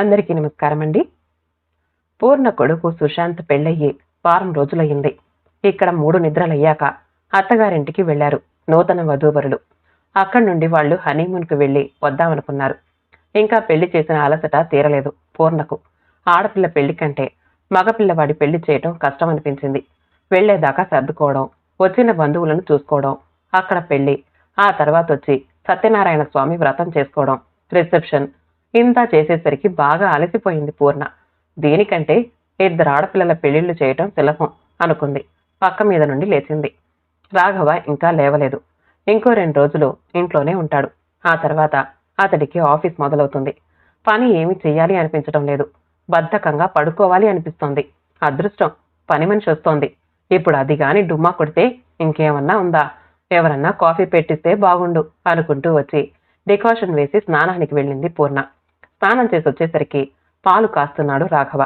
అందరికీ నమస్కారం అండి పూర్ణ కొడుకు సుశాంత్ పెళ్ళయ్యి వారం రోజులయ్యింది. ఇక్కడ మూడు నిద్రలయ్యాక అత్తగారింటికి వెళ్ళారు నూతన వధూవరులు. అక్కడి నుండి వాళ్ళు హనీమూన్కు వెళ్ళి వద్దామనుకున్నారు. ఇంకా పెళ్ళి చేసిన అలసట తీరలేదు పూర్ణకు. ఆడపిల్ల పెళ్ళి కంటే మగపిల్లవాడి పెళ్ళి చేయటం కష్టం అనిపించింది వెళ్ళేదాకా సర్దుకోవడం వచ్చిన బంధువులను చూసుకోవడం అక్కడ పెళ్ళి ఆ తర్వాత వచ్చి సత్యనారాయణ స్వామి వ్రతం చేసుకోవడం రిసెప్షన్ ఇంతా చేసేసరికి బాగా అలసిపోయింది పూర్ణ. దీనికంటే ఇద్దరు ఆడపిల్లల పెళ్ళిళ్ళు చేయటం సులభం అనుకుంది. పక్క మీద నుండి లేచింది. రాఘవ ఇంకా లేవలేదు. ఇంకో రెండు రోజులు ఇంట్లోనే ఉంటాడు. ఆ తర్వాత అతడికి ఆఫీస్ మొదలవుతుంది. పని ఏమి చెయ్యాలి అనిపించడం లేదు. బద్ధకంగా పడుకోవాలి అనిపిస్తోంది. అదృష్టం పని మనిషి వస్తోంది. ఇప్పుడు అది గాని డుమ్మా కొడితే ఇంకేమన్నా ఉందా? ఎవరన్నా కాఫీ పెట్టిస్తే బాగుండు అనుకుంటూ వచ్చి డికాషన్ వేసి స్నానానికి వెళ్ళింది పూర్ణ. స్నానం చేసి వచ్చేసరికి పాలు కాస్తున్నాడు రాఘవ.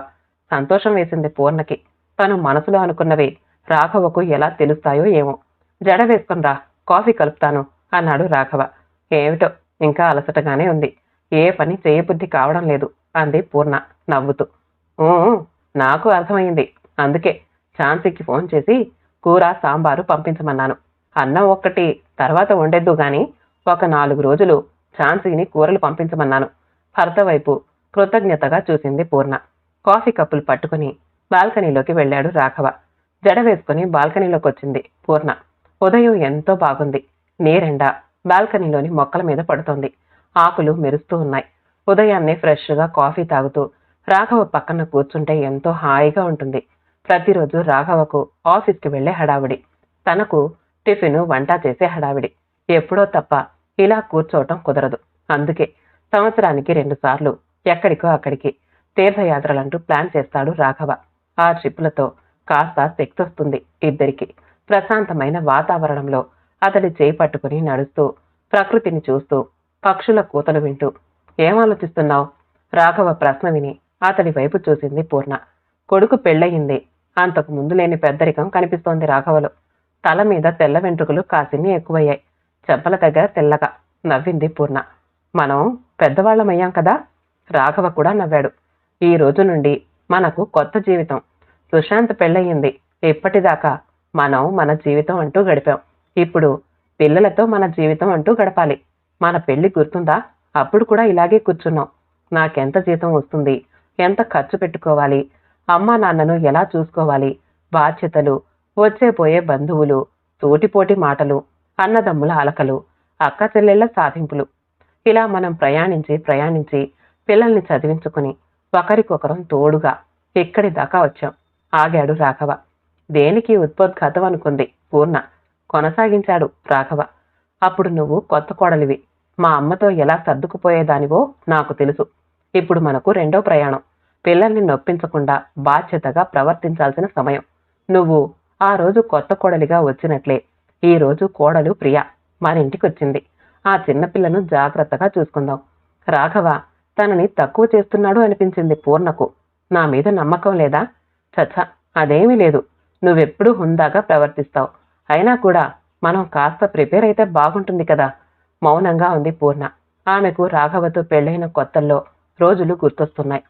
సంతోషం వేసింది పూర్ణకి. తను మనసులో అనుకున్నవి రాఘవకు ఎలా తెలుస్తాయో ఏమో. జడ వేసుకుని రా కాఫీ కలుపుతాను అన్నాడు రాఘవ. ఏమిటో ఇంకా అలసటగానే ఉంది. ఏ పని చేయబుద్ధి కావడం లేదు అంది పూర్ణ నవ్వుతూ. నాకు అర్థమైంది అందుకే ఛాన్సీకి ఫోన్ చేసి కూర సాంబారు పంపించమన్నాను. అన్నం ఒక్కటి తర్వాత వండేద్దు గాని ఒక నాలుగు రోజులు ఛాన్సీని కూరలు పంపించమన్నాను. భర్త వైపు కృతజ్ఞతగా చూసింది పూర్ణ. కాఫీ కప్పులు పట్టుకుని బాల్కనీలోకి వెళ్ళాడు రాఘవ. జడ వేసుకుని బాల్కనీలోకి వచ్చింది పూర్ణ. ఉదయం ఎంతో బాగుంది. నేరెండా బాల్కనీలోని మొక్కల మీద పడుతోంది. ఆకులు మెరుస్తూ ఉన్నాయి. ఉదయాన్నే ఫ్రెష్గా కాఫీ తాగుతూ రాఘవ పక్కన కూర్చుంటే ఎంతో హాయిగా ఉంటుంది. ప్రతిరోజు రాఘవకు ఆఫీస్కి వెళ్ళే హడావిడి. తనకు టిఫిన్ వంట చేసే హడావిడి. ఎప్పుడో తప్ప ఇలా కూర్చోవటం కుదరదు. అందుకే సంవత్సరానికి రెండుసార్లు ఎక్కడికో అక్కడికి తీర్థయాత్రలంటూ ప్లాన్ చేస్తాడు రాఘవ. ఆ ట్రిప్పులతో కాస్త శక్తి వస్తుంది ఇద్దరికి. ప్రశాంతమైన వాతావరణంలో అతడి చేయి పట్టుకుని నడుస్తూ ప్రకృతిని చూస్తూ పక్షుల కూతలు వింటూ ఏం ఆలోచిస్తున్నావు రాఘవ ప్రశ్న విని అతడి వైపు చూసింది పూర్ణ. కొడుకు పెళ్ళయింది. అంతకు ముందు లేని పెద్దరికం కనిపిస్తోంది రాఘవలో. తల మీద తెల్ల వెంట్రుకలు కాసిని ఎక్కువయ్యాయి. చెంపల దగ్గర తెల్లగా నవ్వింది పూర్ణ. మనం పెద్దవాళ్ళమయ్యాం కదా? రాఘవ కూడా నవ్వాడు. ఈ రోజు నుండి మనకు కొత్త జీవితం. సుశాంత్ పెళ్ళయింది. ఇప్పటిదాకా మనం మన జీవితం అంటూ గడిపాం. ఇప్పుడు పిల్లలతో మన జీవితం అంటూ గడపాలి. మన పెళ్ళి గుర్తుందా? అప్పుడు కూడా ఇలాగే కూర్చున్నాం. నాకెంత జీతం వస్తుంది? ఎంత ఖర్చు పెట్టుకోవాలి? అమ్మా నాన్నను ఎలా చూసుకోవాలి? బాధ్యతలు వచ్చే పోయే బంధువులు తోటిపోటి మాటలు అన్నదమ్ముల అలకలు అక్క చెల్లెళ్ళ సాధింపులు. ఇలా మనం ప్రయాణించి ప్రయాణించి పిల్లల్ని చదివించుకుని ఒకరికొకరం తోడుగా ఇక్కడి దాకా వచ్చాం. ఆగాడు రాఘవ. దేనికి ఉద్భోద్ఘాతం అనుకుంది? పూర్ణ. కొనసాగించాడు రాఘవ. అప్పుడు నువ్వు కొత్త కోడలివి. మా అమ్మతో ఎలా సర్దుకుపోయేదానివో నాకు తెలుసు. ఇప్పుడు మనకు రెండో ప్రయాణం. పిల్లల్ని నొప్పించకుండా బాధ్యతగా ప్రవర్తించాల్సిన సమయం. నువ్వు ఆ రోజు కొత్త కోడలిగా వచ్చినట్లే. ఈ రోజు కోడలు ప్రియ. మన ఇంటికొచ్చింది ఆ చిన్నపిల్లను జాగ్రత్తగా చూసుకుందాం. రాఘవ తనని తక్కువ చేస్తున్నాడు అనిపించింది పూర్ణకు. నా మీద నమ్మకం లేదా? చచ్చ అదేమీ లేదు. నువ్వెప్పుడూ హుందాగా ప్రవర్తిస్తావు. అయినా కూడా మనం కాస్త ప్రిపేర్ అయితే బాగుంటుంది కదా? మౌనంగా ఉంది పూర్ణ. ఆమెకు రాఘవతో పెళ్ళైన కొత్తల్లో రోజులు గుర్తొస్తున్నాయి.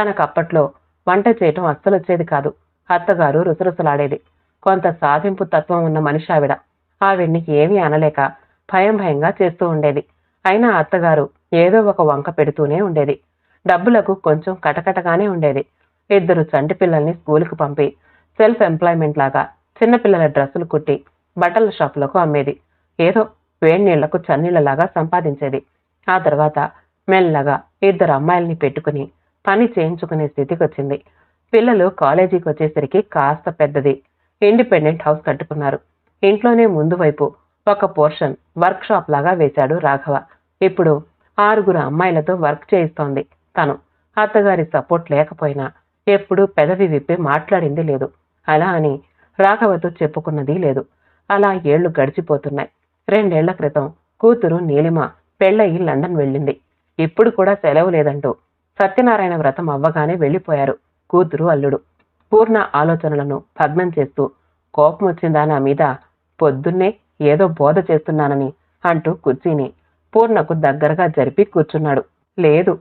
తనకు అప్పట్లో వంట చేయటం అస్సలు వచ్చేది కాదు. అత్తగారు రుసరుసలాడేది. కొంత సాధింపు తత్వం ఉన్న మనిషి ఆవిడ ఆవిడ్ని ఏమీ అనలేక భయం భయంగా చేస్తూ ఉండేది. అయినా అత్తగారు ఏదో ఒక వంక పెడుతూనే ఉండేది. డబ్బులకు కొంచెం కటకటగానే ఉండేది. ఇద్దరు చంటి పిల్లల్ని స్కూలుకు పంపి సెల్ఫ్ ఎంప్లాయ్మెంట్ లాగా చిన్నపిల్లల డ్రెస్సులు కుట్టి బట్టల షాపులకు అమ్మేది. ఏదో వేడి చన్నీళ్ళలాగా సంపాదించేది. ఆ తర్వాత మెల్లగా ఇద్దరు అమ్మాయిల్ని పెట్టుకుని పని చేయించుకునే స్థితికి వచ్చింది. పిల్లలు కాలేజీకి వచ్చేసరికి కాస్త పెద్దది. ఇండిపెండెంట్ హౌస్ కట్టుకున్నారు. ఇంట్లోనే ముందు వైపు ఒక పోర్షన్ వర్క్ షాప్ లాగా వేశాడు రాఘవ. ఇప్పుడు ఆరుగురు అమ్మాయిలతో వర్క్ చేయిస్తోంది. తను అత్తగారి సపోర్ట్ లేకపోయినా ఎప్పుడూ పెదవి విప్పి మాట్లాడింది లేదు. అలా అని రాఘవతో చెప్పుకున్నది లేదు. అలా ఏళ్ళు గడిచిపోతున్నాయి. రెండేళ్ళ క్రితం కూతురు నీలిమ పెళ్ళయి లండన్ వెళ్ళింది. ఇప్పుడు కూడా సెలవు లేదంటూ సత్యనారాయణ వ్రతం అవ్వగానే వెళ్ళిపోయారు కూతురు అల్లుడు. పూర్ణ ఆలోచనలను భగ్నం చేస్తూ కోపం వచ్చిందా నా మీద? పొద్దున్నే ఏదో బోధ చేస్తున్నానని అంటూ కుర్చీని పూర్ణకు దగ్గరగా జరిపి కూర్చున్నాడు. లేదు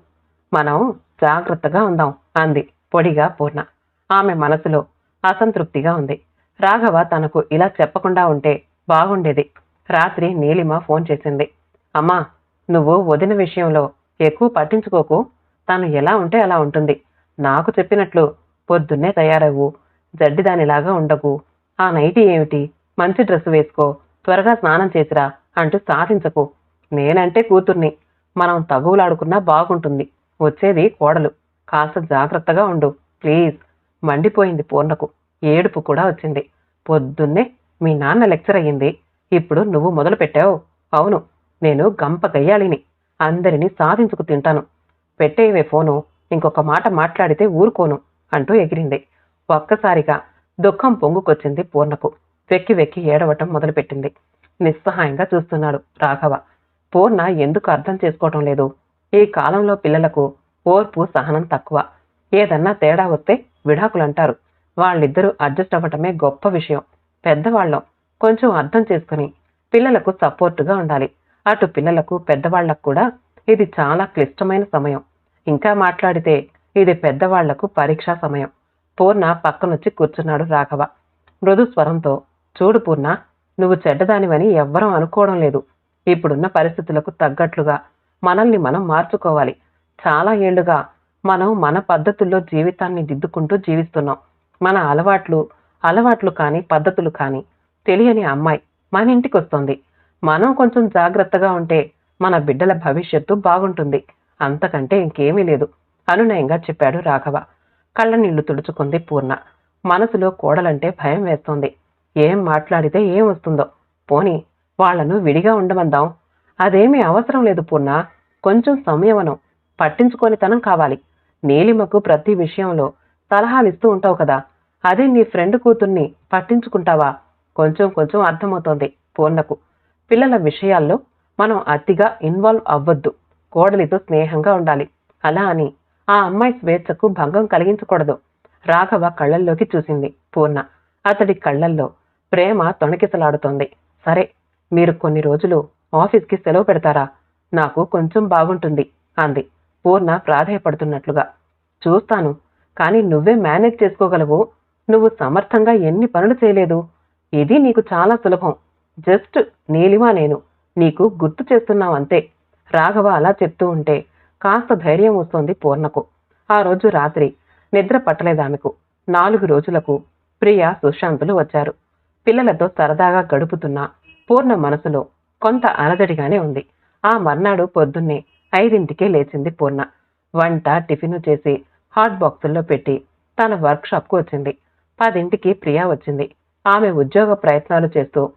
మనం జాగ్రత్తగా ఉందాం అంది పొడిగా పూర్ణ. ఆమె మనసులో అసంతృప్తిగా ఉంది. రాఘవ తనకు ఇలా చెప్పకుండా ఉంటే బాగుండేది. రాత్రి నీలిమ ఫోన్ చేసింది. అమ్మా నువ్వు వదిన విషయంలో ఎక్కువ పట్టించుకోకు. తను ఎలా ఉంటే అలా ఉంటుంది. నాకు చెప్పినట్లు పొద్దున్నే తయారవు జడ్డిదానిలాగా ఉండకు. ఆ నైటీ ఏమిటి? మంచి డ్రెస్ వేసుకో. త్వరగా స్నానం చేసిరా అంటూ సాధించకు. నేనంటే కూతుర్ని. మనం తగువులాడుకున్నా బాగుంటుంది. వచ్చేది కోడలు. కాస్త జాగ్రత్తగా ఉండు. ప్లీజ్. మండిపోయింది పూర్ణకు. ఏడుపు కూడా వచ్చింది. పొద్దున్నే మీ నాన్న లెక్చర్ అయ్యింది. ఇప్పుడు నువ్వు మొదలు పెట్టావు. అవును. నేను గంప గయ్యాలిని అందరినీ సాధించుకు తింటాను. పెట్టేవే ఫోను. ఇంకొక మాట మాట్లాడితే ఊరుకోను అంటూ ఎగిరింది. ఒక్కసారిగా దుఃఖం పొంగుకొచ్చింది పూర్ణకు. వెక్కి వెక్కి ఏడవటం మొదలుపెట్టింది. నిస్సహాయంగా చూస్తున్నాడు రాఘవ. పూర్ణ ఎందుకు అర్థం చేసుకోవటం లేదు. ఈ కాలంలో పిల్లలకు ఓర్పు సహనం తక్కువ. ఏదన్నా తేడా వస్తే విడాకులంటారు. వాళ్ళిద్దరూ అడ్జస్ట్ అవ్వటమే గొప్ప విషయం. పెద్దవాళ్ళం. కొంచెం అర్థం చేసుకుని పిల్లలకు సపోర్టుగా ఉండాలి. అటు పిల్లలకు పెద్దవాళ్ళకు కూడా ఇది చాలా క్లిష్టమైన సమయం. ఇంకా మాట్లాడితే ఇది పెద్దవాళ్ళకు పరీక్షా సమయం. పూర్ణ పక్కనొచ్చి కూర్చున్నాడు రాఘవ. మృదు స్వరంతో చూడు పూర్ణ నువ్వు చెడ్డదానివని ఎవ్వరం అనుకోవడం లేదు. ఇప్పుడున్న పరిస్థితులకు తగ్గట్లుగా మనల్ని మనం మార్చుకోవాలి. చాలా ఏళ్ళుగా మనం మన పద్ధతుల్లో జీవితాన్ని దిద్దుకుంటూ జీవిస్తున్నాం. మన అలవాట్లు అలవాట్లు కానీ పద్ధతులు కానీ తెలియని అమ్మాయి మన ఇంటికి వస్తుంది. మనం కొంచెం జాగ్రత్తగా ఉంటే మన బిడ్డల భవిష్యత్తు బాగుంటుంది. అంతకంటే ఇంకేమీ లేదు. అనునయంగా చెప్పాడు రాఘవ. కళ్ళ నీళ్ళు తుడుచుకుంది పూర్ణ. మనసులో కోడలంటే భయం వేస్తోంది. ఏం మాట్లాడితే ఏం వస్తుందో. పోని వాళ్ళను విడిగా ఉండమందాం. అదేమీ అవసరం లేదు పూర్ణ. కొంచెం సంయమనం. పట్టించుకోనితనం కావాలి. నీలిమకు ప్రతి విషయంలో సలహాలిస్తూ ఉంటావు కదా. అదే నీ ఫ్రెండ్ కూతుర్ని పట్టించుకుంటావా? కొంచెం కొంచెం అర్థమవుతోంది పూర్ణకు. పిల్లల విషయాల్లో మనం అతిగా ఇన్వాల్వ్ అవ్వద్దు. కోడలితో స్నేహంగా ఉండాలి. అలా అని ఆ అమ్మాయి స్వేచ్ఛకు భంగం కలిగించకూడదు. రాఘవ కళ్ళల్లోకి చూసింది పూర్ణ. అతడి కళ్ళల్లో ప్రేమ తొణకిసలాడుతోంది. సరే మీరు కొన్ని రోజులు ఆఫీస్కి సెలవు పెడతారా? నాకు కొంచెం బాగుంటుంది అంది పూర్ణ ప్రాధాయపడుతున్నట్లుగా. చూస్తాను కానీ నువ్వే మేనేజ్ చేసుకోగలవు. నువ్వు సమర్థంగా ఎన్ని పనులు చేయలేదు. ఇది నీకు చాలా సులభం. జస్ట్ నీలిమా నేను నీకు గుర్తు చేస్తున్నావు అంతే. రాఘవ అలా చెప్తూ ఉంటే కాస్త ధైర్యం వస్తోంది పూర్ణకు. ఆ రోజు రాత్రి నిద్ర పట్టలేదామెకు నాలుగు రోజులకు ప్రియ సుశాంతులు వచ్చారు. పిల్లలతో సరదాగా గడుపుతున్నా పూర్ణ మనసులో కొంత అలజడిగానే ఉంది. ఆ మర్నాడు పొద్దున్నే ఐదింటికే లేచింది పూర్ణ. వంట టిఫిన్ చేసి హాట్ బాక్సుల్లో పెట్టి తన వర్క్షాప్కు వచ్చింది. పదింటికి ప్రియా వచ్చింది. ఆమె ఉద్యోగ ప్రయత్నాలు చేస్తూ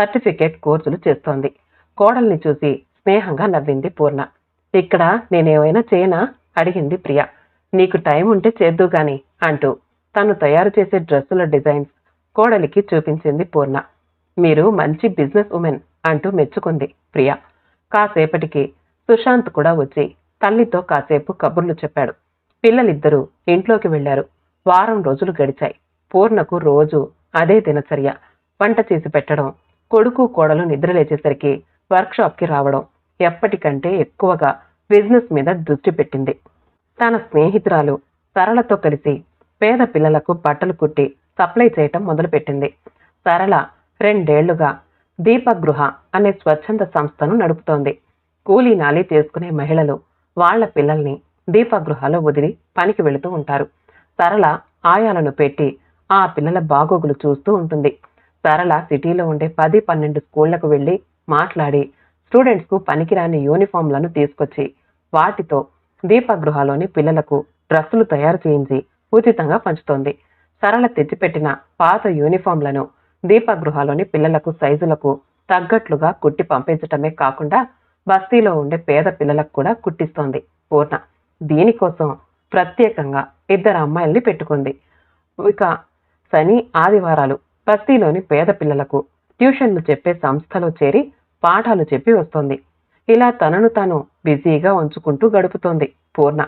సర్టిఫికేట్ కోర్సులు చేస్తోంది. కోడల్ని చూసి స్నేహంగా నవ్వింది పూర్ణ. ఇక్కడ నేనేమైనా చేయనా? అడిగింది ప్రియా. నీకు టైం ఉంటే చేద్దు గాని అంటూ తను తయారు చేసే డ్రెస్సుల డిజైన్స్ కోడలికి చూపించింది పూర్ణ. మీరు మంచి బిజినెస్ ఉమెన్ అంటూ మెచ్చుకుంది ప్రియ. కాసేపటికి సుశాంత్ కూడా వచ్చి తల్లితో కాసేపు కబుర్లు చెప్పాడు. పిల్లలిద్దరూ ఇంట్లోకి వెళ్ళారు వారం రోజులు గడిచాయి. పూర్ణకు రోజు అదే దినచర్య. వంట చేసి పెట్టడం కొడుకు కోడలు నిద్రలేచేసరికి వర్క్షాప్కి రావడం ఎప్పటికంటే ఎక్కువగా బిజినెస్ మీద దృష్టి పెట్టింది. తన స్నేహితురాలు సరళతో కలిసి పేద పిల్లలకు బట్టలు కుట్టి సప్లై చేయటం మొదలుపెట్టింది. సరళ రెండేళ్ళుగా దీపగృహ అనే స్వచ్ఛంద సంస్థను నడుపుతోంది. కూలీ నాలి చేసుకునే మహిళలు వాళ్ళ పిల్లల్ని దీపగృహలో వదిలి పనికి వెళుతూ ఉంటారు. సరళ ఆయాలను పెట్టి ఆ పిల్లల బాగోగులు చూస్తూ ఉంటుంది. సరళ సిటీలో ఉండే పది పన్నెండు స్కూళ్ళకు వెళ్ళి మాట్లాడి స్టూడెంట్స్కు పనికిరాని యూనిఫామ్లను తీసుకొచ్చి వాటితో దీపగృహలోని పిల్లలకు డ్రస్సులు తయారు చేయించి ఉచితంగా పంచుతోంది. సరళ తెచ్చిపెట్టిన పాత యూనిఫామ్లను దీపగృహలోని పిల్లలకు సైజులకు తగ్గట్లుగా కుట్టి పంపించటమే కాకుండా బస్తీలో ఉండే పేద పిల్లలకు కూడా కుట్టిస్తోంది పూర్ణ. దీనికోసం ప్రత్యేకంగా ఇద్దరు అమ్మాయిల్ని పెట్టుకుంది. ఇక శని ఆదివారాలు బస్తీలోని పేద పిల్లలకు ట్యూషన్లు చెప్పే సంస్థలో చేరి పాఠాలు చెప్పి వస్తోంది. ఇలా తనను తాను బిజీగా ఉంచుకుంటూ గడుపుతోంది పూర్ణ.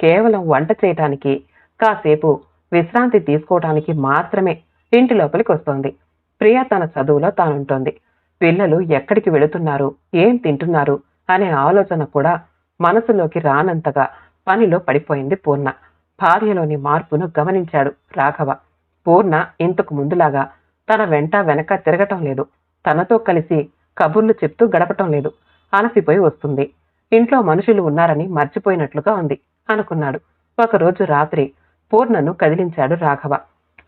కేవలం వంట చేయటానికి కాసేపు విశ్రాంతి తీసుకోవటానికి మాత్రమే ఇంటి లోపలికి వస్తోంది. ప్రియ తన చదువులో తానుంటోంది. పిల్లలు ఎక్కడికి వెళుతున్నారు? ఏం తింటున్నారు? అనే ఆలోచన కూడా మనసులోకి రానంతగా పనిలో పడిపోయింది పూర్ణ. భార్యలోని మార్పును గమనించాడు రాఘవ. పూర్ణ ఇంతకు ముందులాగా తన వెంట వెనక తిరగటం లేదు. తనతో కలిసి కబుర్లు చెప్తూ గడపటం లేదు. అలసిపోయి వస్తుంది. ఇంట్లో మనుషులు ఉన్నారని మర్చిపోయినట్లుగా ఉంది అనుకున్నాడు. ఒకరోజు రాత్రి పూర్ణను కదిలించాడు రాఘవ.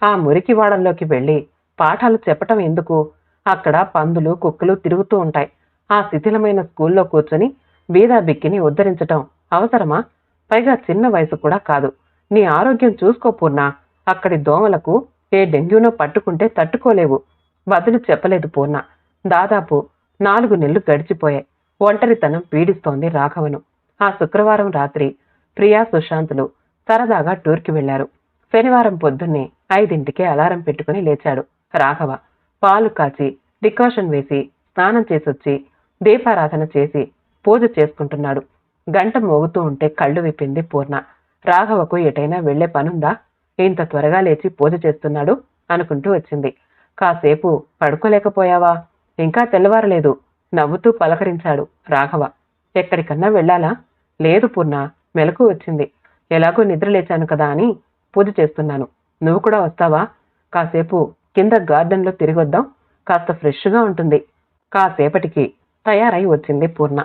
ఆ మురికివాడంలోకి వెళ్ళి పాఠాలు చెప్పటం ఎందుకు? అక్కడ పందులు కుక్కలు తిరుగుతూ ఉంటాయి. ఆ శిథిలమైన స్కూల్లో కూర్చొని బీదా బిక్కిని ఉద్ధరించటం అవసరమా? పైగా చిన్న వయసు కూడా కాదు. నీ ఆరోగ్యం చూసుకో పూర్ణ. అక్కడి దోమలకు ఏ డెంగ్యూనో పట్టుకుంటే తట్టుకోలేవు. బదులు చెప్పలేదు పూర్ణ. దాదాపు నాలుగు నెలలు గడిచిపోయాయి. ఒంటరితనం పీడిస్తోంది రాఘవను. ఆ శుక్రవారం రాత్రి ప్రియా సుశాంతులు సరదాగా టూర్కి వెళ్ళారు శనివారం పొద్దున్నే ఐదింటికే అలారం పెట్టుకుని లేచాడు రాఘవ. పాలు కాచి డికాషన్ వేసి స్నానం చేసొచ్చి దీపారాధన చేసి పూజ చేసుకుంటున్నాడు. గంట మోగుతూ ఉంటే కళ్ళు విప్పింది పూర్ణ. రాఘవకు ఎటైనా వెళ్ళే పనుందా? ఇంత త్వరగా లేచి పూజ చేస్తున్నాడు అనుకుంటూ వచ్చింది. కాసేపు పడుకోలేకపోయావా? ఇంకా తెల్లవారలేదు. నవ్వుతూ పలకరించాడు రాఘవ. ఎక్కడికన్నా వెళ్ళాలా? లేదు పూర్ణ మెలకు వచ్చింది. ఎలాగో నిద్ర లేచాను కదా అని పూజ చేస్తున్నాను. నువ్వు కూడా వస్తావా? కాసేపు కింద గార్డెన్లో తిరిగొద్దాం కాస్త ఫ్రెష్గా ఉంటుంది. కాసేపటికి తయారై వచ్చింది పూర్ణ.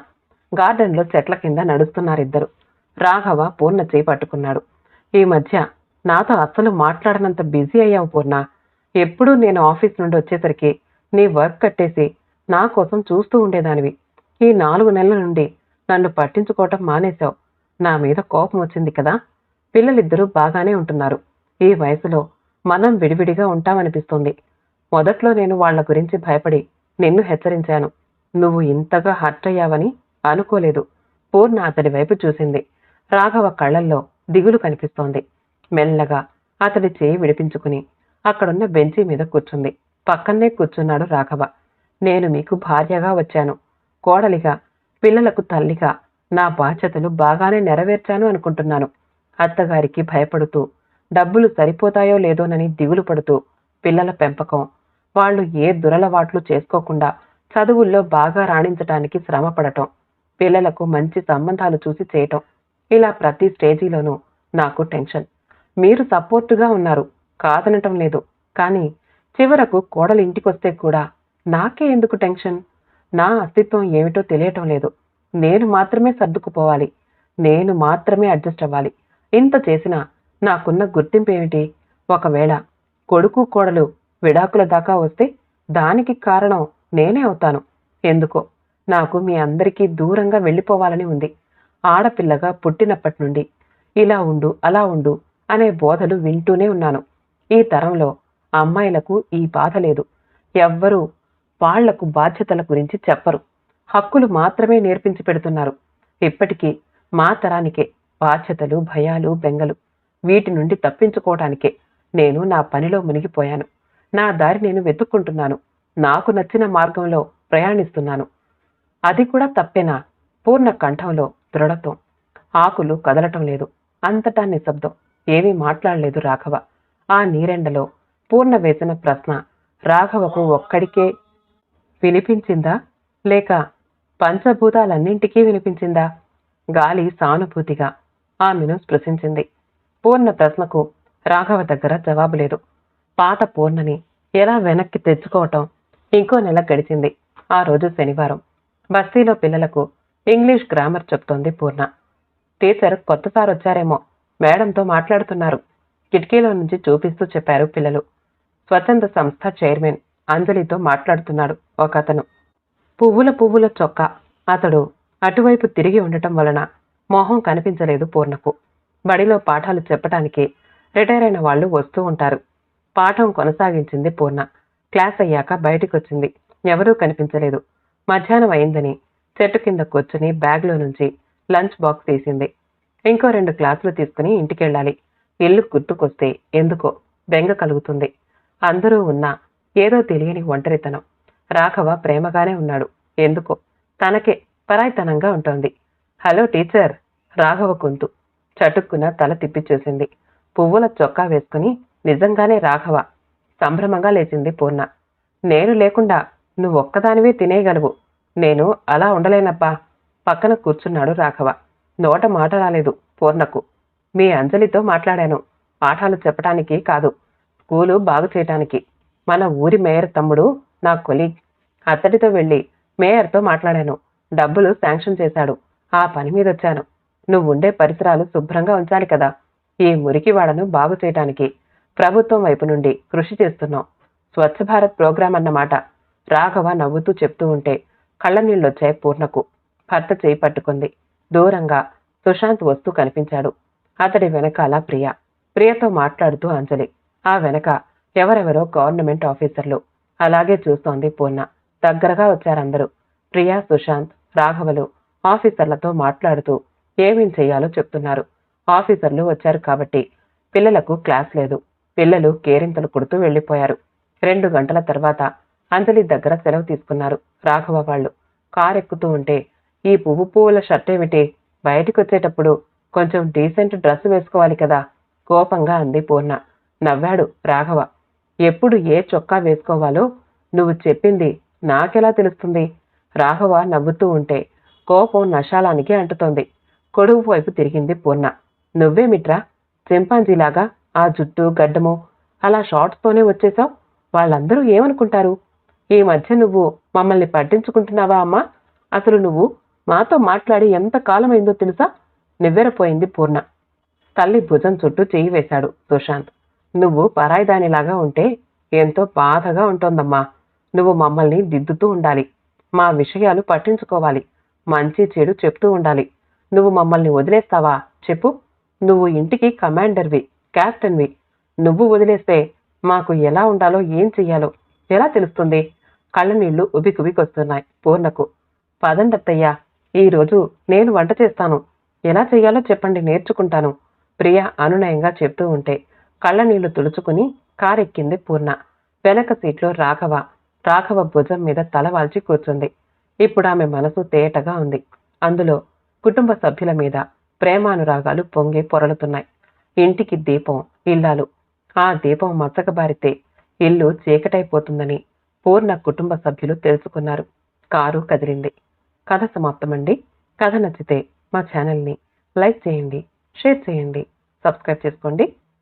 గార్డెన్లో చెట్ల కింద నడుస్తున్నారిద్దరు. రాఘవ పూర్ణ చేపట్టుకున్నాడు. ఈ మధ్య నాతో అస్సలు మాట్లాడనంత బిజీ అయ్యావు పూర్ణ. ఎప్పుడూ నేను ఆఫీస్ నుండి వచ్చేసరికి నీ వర్క్ కట్టేసి నా కోసం చూస్తూ ఉండేదానివి. ఈ నాలుగు నెలల నుండి నన్ను పట్టించుకోవటం మానేశావు. నా మీద కోపం వచ్చింది కదా? పిల్లలిద్దరూ బాగానే ఉంటున్నారు. ఈ వయసులో మనం విడివిడిగా ఉంటామనిపిస్తుంది. మొదట్లో నేను వాళ్ళ గురించి భయపడి నిన్ను హెచ్చరించాను. నువ్వు ఇంతగా హర్ట్ అయ్యావని అనుకోలేదు. పూర్ణ అతడి వైపు చూసింది. రాఘవ కళ్ళల్లో దిగులు కనిపిస్తోంది. మెల్లగా అతడి చేయి విడిపించుకుని అక్కడున్న బెంచీ మీద కూర్చుంది. పక్కనే కూర్చున్నాడు రాఘవ. నేను మీకు భార్యగా వచ్చాను. కోడలిగా పిల్లలకు తల్లిగా నా బాధ్యతలు బాగానే నెరవేర్చాను అనుకుంటున్నాను. అత్తగారికి భయపడుతూ డబ్బులు సరిపోతాయో లేదోనని దిగులు పడుతూ పిల్లల పెంపకం. వాళ్ళు ఏ దురలవాట్లు చేసుకోకుండా చదువుల్లో బాగా రాణించటానికి శ్రమ పడటం పిల్లలకు మంచి సంబంధాలు చూసి చేయటం. ఇలా ప్రతి స్టేజీలోనూ నాకు టెన్షన్. మీరు సపోర్టుగా ఉన్నారు కాదనటం లేదు. కానీ చివరకు కోడలు ఇంటికొస్తే కూడా నాకే ఎందుకు టెన్షన్? నా అస్తిత్వం ఏమిటో తెలియటం లేదు. నేను మాత్రమే సర్దుకుపోవాలి. నేను మాత్రమే అడ్జస్ట్ అవ్వాలి. ఇంత చేసినా నాకున్న గుర్తింపు ఏమిటి ఒకవేళ కొడుకు కోడలు విడాకుల దాకా వస్తే దానికి కారణం నేనే అవుతాను. ఎందుకో? నాకు మీ అందరికీ దూరంగా వెళ్ళిపోవాలని ఉంది. ఆడపిల్లగా పుట్టినప్పటి నుండి ఇలా ఉండు అలా ఉండు అనే బోధలు వింటూనే ఉన్నాను. ఈ తరంలో అమ్మాయిలకు ఈ బాధ లేదు. ఎవ్వరూ వాళ్ళకు బాధ్యతల గురించి చెప్పరు. హక్కులు మాత్రమే నేర్పించి పెడుతున్నారు. ఇప్పటికీ మా తరానికే బాధ్యతలు భయాలు బెంగలు వీటి నుండి తప్పించుకోవటానికే నేను నా పనిలో మునిగిపోయాను. నా దారి నేను వెతుక్కుంటున్నాను. నాకు నచ్చిన మార్గంలో ప్రయాణిస్తున్నాను. అది కూడా తప్పేనా? పూర్ణ కంఠంలో దృఢత్వం. ఆకులు కదలటం లేదు. అంతటా నిశ్శబ్దం. ఏమీ మాట్లాడలేదు రాఘవ. ఆ నీరెండలో పూర్ణ వేసిన ప్రశ్న రాఘవకు ఒక్కడికే వినిపించిందా? లేక పంచభూతాలన్నింటికీ వినిపించిందా? గాలి సానుభూతిగా ఆమెను స్పృశించింది. పూర్ణ ప్రశ్నకు రాఘవ దగ్గర జవాబు లేదు. పాత పూర్ణని ఎలా వెనక్కి తెచ్చుకోవటం ఇంకో నెల గడిచింది. ఆ రోజు శనివారం. బస్తీలో పిల్లలకు ఇంగ్లీష్ గ్రామర్ చెప్తోంది పూర్ణ. టీచర్ కొత్త సార్ వచ్చారేమో మేడంతో మాట్లాడుతున్నారు. కిటికీలో నుంచి చూపిస్తూ చెప్పారు పిల్లలు. స్వచ్ఛంద సంస్థ చైర్మన్ అంజలితో మాట్లాడుతున్నాడు ఒక అతను పువ్వుల పువ్వుల చొక్కా. అతడు అటువైపు తిరిగి ఉండటం వలన మొహం కనిపించలేదు పూర్ణకు. బడిలో పాఠాలు చెప్పటానికి రిటైర్ అయిన వాళ్ళు వస్తూ ఉంటారు. పాఠం కొనసాగించింది పూర్ణ. క్లాస్ అయ్యాక బయటికొచ్చింది. ఎవరూ కనిపించలేదు. మధ్యాహ్నం అయిందని చెట్టు కింద కూర్చుని బ్యాగ్లో నుంచి లంచ్ బాక్స్ తీసింది. ఇంకో రెండు క్లాసులు తీసుకుని ఇంటికెళ్ళాలి. ఇల్లు గుర్తుకొస్తే ఎందుకో బెంగ కలుగుతుంది. అందరూ ఉన్నా ఏదో తెలియని ఒంటరితనం. రాఘవ ప్రేమగానే ఉన్నాడు. ఎందుకో? తనకే పరాయితనంగా ఉంటోంది. Hello teacher! రాఘవ గొంతు చటుక్కున తల తిప్పిచూసింది పువ్వుల చొక్కా వేసుకుని నిజంగానే రాఘవ సంభ్రమంగా లేచింది పూర్ణ. నేను లేకుండా నువ్వొక్కదానివే తినేయగలవు. నేను అలా ఉండలేనబ్బా. పక్కన కూర్చున్నాడు రాఘవ. నోట మాట రాలేదు పూర్ణకు. మీ అంజలితో మాట్లాడాను. పాఠాలు చెప్పటానికి కాదు. స్కూలు బాగు చేయటానికి. మన ఊరి మేయర్ తమ్ముడు నా కొలీగ్. అతడితో వెళ్ళి మేయర్తో మాట్లాడాను. డబ్బులు శాంక్షన్ చేశాడు. ఆ పని మీద వచ్చాను నువ్వు ఉండే పరిసరాలు శుభ్రంగా ఉంచాలి కదా. ఈ మురికి వాడను బాగు చేయటానికి. ప్రభుత్వం వైపు నుండి కృషి చేస్తున్నాం. స్వచ్ఛ భారత్ ప్రోగ్రాం అన్నమాట. రాఘవ నవ్వుతూ చెప్తూ ఉంటే కళ్ళనీళ్ళొచ్చాయి పూర్ణకు. భర్త చేయి పట్టుకుంది. దూరంగా సుశాంత్ వస్తూ కనిపించాడు. అతడి వెనకాల ప్రియ. ప్రియతో మాట్లాడుతూ అంజలి. ఆ వెనక ఎవరెవరో గవర్నమెంట్ ఆఫీసర్లు. అలాగే చూస్తోంది పూర్ణ. దగ్గరగా వచ్చారందరూ. ప్రియా సుశాంత్ రాఘవలు ఆఫీసర్లతో మాట్లాడుతూ ఏమేం చేయాలో చెప్తున్నారు. ఆఫీసర్లు వచ్చారు కాబట్టి పిల్లలకు క్లాస్ లేదు. పిల్లలు కేరింతలు కొడుతూ వెళ్ళిపోయారు. రెండు గంటల తర్వాత అంజలి దగ్గర సెలవు తీసుకున్నారు రాఘవ వాళ్ళు. కారెక్కుతూ ఉంటే ఈ పువ్వు పువ్వుల షర్ట్ ఏమిటి? బయటికి వచ్చేటప్పుడు కొంచెం డీసెంట్ డ్రెస్ వేసుకోవాలి కదా? కోపంగా అంది పూర్ణ. నవ్వాడు రాఘవ. ఎప్పుడు ఏ చొక్కా వేసుకోవాలో నువ్వు చెప్పింది నాకెలా తెలుస్తుంది? రాఘవ నవ్వుతూ ఉంటే కోపం నశాలానికి అంటుతోంది. కొడుకు వైపు తిరిగింది పూర్ణ. నువ్వేమిట్రా చింపాంజీలాగా ఆ జుట్టు గడ్డము అలా షార్ట్స్తోనే వచ్చేసావు వాళ్ళందరూ ఏమనుకుంటారు? ఈ మధ్య నువ్వు మమ్మల్ని పట్టించుకుంటున్నావా అమ్మా? అసలు నువ్వు మాతో మాట్లాడి ఎంత కాలమైందో తెలుసా? నివ్వెరపోయింది పూర్ణ. తల్లి భుజం చుట్టూ చేయి వేశాడు సుశాంత్. నువ్వు పరాయిదానిలాగా ఉంటే ఎంతో బాధగా ఉంటోందమ్మా. నువ్వు మమ్మల్ని దిద్దుతూ ఉండాలి. మా విషయాలు పట్టించుకోవాలి. మంచి చెడు చెప్తూ ఉండాలి. నువ్వు మమ్మల్ని వదిలేస్తావా? చెప్పు. నువ్వు ఇంటికి కమాండర్వి క్యాప్టెన్వి. నువ్వు వదిలేస్తే మాకు ఎలా ఉండాలో ఏం చెయ్యాలో ఎలా తెలుస్తుంది? కళ్ళనీళ్ళు ఉబికుబికొస్తున్నాయి పూర్ణకు. పదండత్తయ్యా ఈరోజు నేను వంట చేస్తాను. ఎలా చెయ్యాలో చెప్పండి నేర్చుకుంటాను. ప్రియ అనునయంగా చెప్తూ ఉంటే కళ్ళ నీళ్ళు తుడుచుకుని కారెక్కింది పూర్ణ. వెనక సీట్లో రాఘవ. రాఘవ భుజం మీద తల వాల్చి కూర్చుంది. ఇప్పుడు ఆమె మనసు తేటగా ఉంది. అందులో కుటుంబ సభ్యుల మీద ప్రేమానురాగాలు పొంగి పొరలుతున్నాయి. ఇంటికి దీపం ఇల్లాలు. ఆ దీపం మచ్చకబారితే ఇల్లు చీకటైపోతుందని పూర్ణ కుటుంబ సభ్యులు తెలుసుకున్నారు. కారు కదిలింది. కథ సమాప్తమండి. కథ నచ్చితే మా ఛానల్ని లైక్ చేయండి షేర్ చేయండి సబ్స్క్రైబ్ చేసుకోండి.